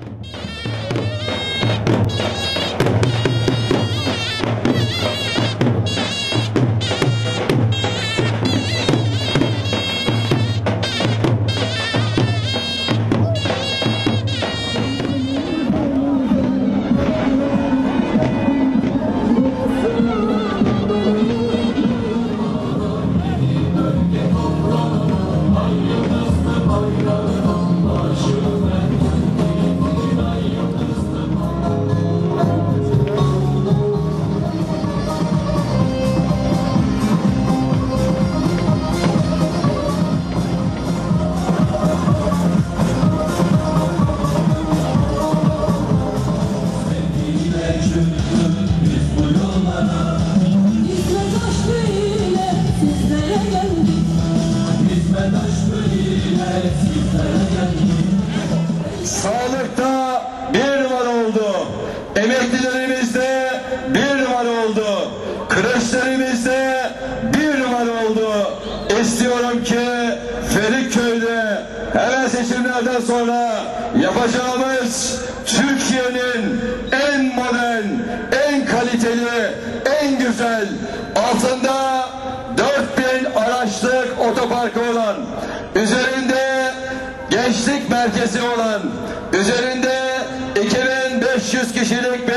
Hizmet Sağlıkta bir numara oldu. Emeklilerimizde bir numara oldu. Kreşlerimizde bir numara oldu. İstiyorum ki Ferikköy'de hemen seçimlerden sonra yapacağımız merkezi olan, üzerinde 2500 kişilik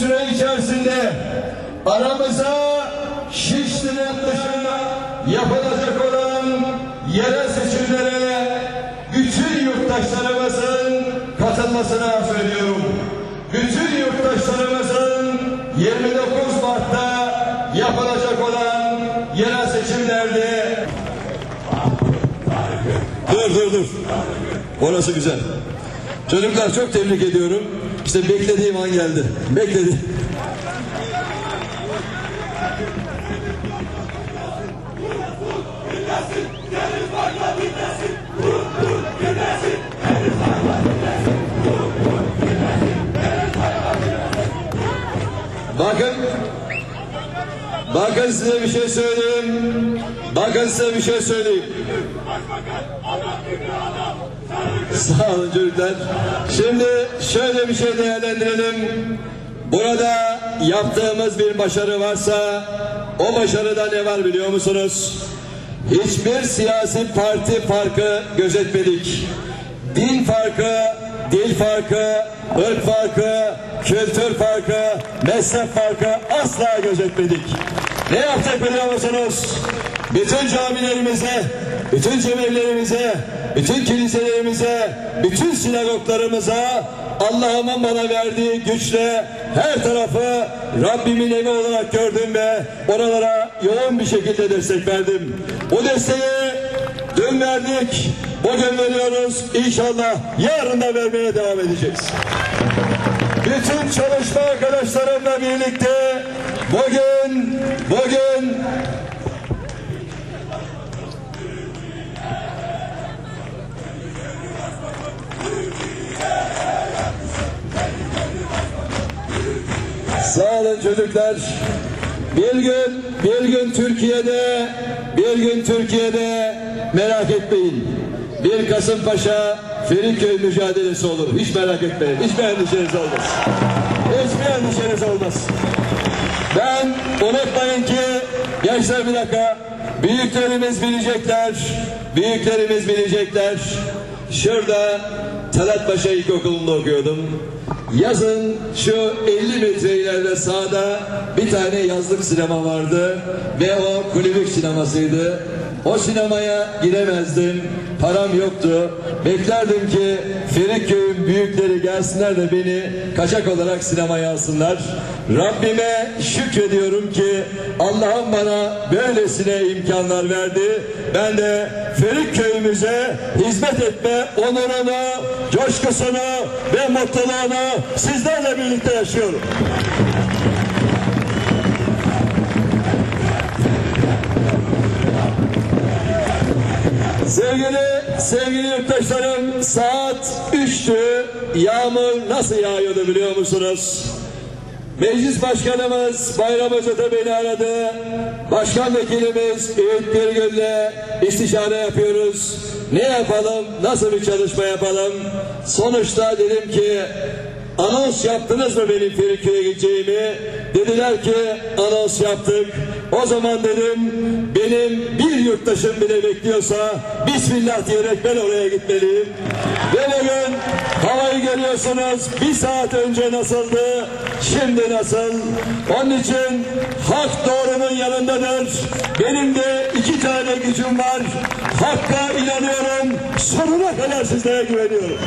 süre içerisinde aramıza Şişli'nin dışında yapılacak olan yerel seçimlere bütün yurttaşlarımızın katılmasını arzu ediyorum. Bütün yurttaşlarımızın 29 Mart'ta yapılacak olan yerel seçimlerde Dur dur dur. Orası güzel. Çocuklar çok tebrik ediyorum. İşte beklediğim an geldi. Bekledi. Bakın Bakın size bir şey söyleyeyim. Bakın size bir şey söyleyeyim. Sağ olun çocuklar. Şimdi şöyle bir şey değerlendirelim. Burada yaptığımız bir başarı varsa o başarıda ne var biliyor musunuz? Hiçbir siyasi parti farkı gözetmedik. Din farkı, dil farkı, ırk farkı, kültür farkı, mezhep farkı asla gözetmedik. Ne yaptık biliyor musunuz? Bütün camilerimize, bütün cemevlerimize, bütün kiliselerimize, bütün sinagoglarımıza Allah'ımın bana verdiği güçle her tarafı Rabbimin evi olarak gördüm ve oralara yoğun bir şekilde destek verdim. Bu desteği dün verdik, bugün veriyoruz. İnşallah yarın da vermeye devam edeceğiz. Bütün çalışma arkadaşlarımla birlikte bugün, bugün Çocuklar. Bir gün, bir gün Türkiye'de, bir gün Türkiye'de merak etmeyin. Bir Kasımpaşa Feriköy mücadelesi olur. Hiç merak etmeyin. Hiçbir endişeniz olmaz. Hiçbir endişeniz olmaz. Ben unutmayın ki gençler bir dakika büyüklerimiz bilecekler. Büyüklerimiz bilecekler. Şurada Talat Paşa İlkokulu'nda okuyordum. Yazın şu 50 metre ileride sağda bir tane yazlık sinema vardı ve o kulübük sinemasıydı. O sinemaya giremezdim. Param yoktu. Beklerdim ki Ferikköy'ün büyükleri gelsinler de beni kaçak olarak sinemaya alsınlar. Rabbime şükrediyorum ki Allah'ım bana böylesine imkanlar verdi. Ben de Ferik köyümüze hizmet etme onurunu, coşkusunu ve mutluluğunu sizlerle birlikte yaşıyorum. Sevgili, sevgili yurttaşlarım saat 3'tü. Yağmur nasıl yağıyordu biliyor musunuz? Meclis Başkanımız Bayram Özat'a beni aradı. Başkan Vekilimiz Ümit Birgül'le istişare yapıyoruz. Ne yapalım, nasıl bir çalışma yapalım? Sonuçta dedim ki anons yaptınız mı benim Feriköy'e gideceğimi? Dediler ki anons yaptık. O zaman dedim benim bir yurttaşım bile bekliyorsa Bismillah diyerek ben oraya gitmeliyim. Ve bugün havayı görüyorsunuz bir saat önce nasıldı şimdi nasıl? Onun için hak doğrunun yanındadır. Benim de iki tane gücüm var. Hakka inanıyorum. Sonuna kadar sizlere güveniyorum.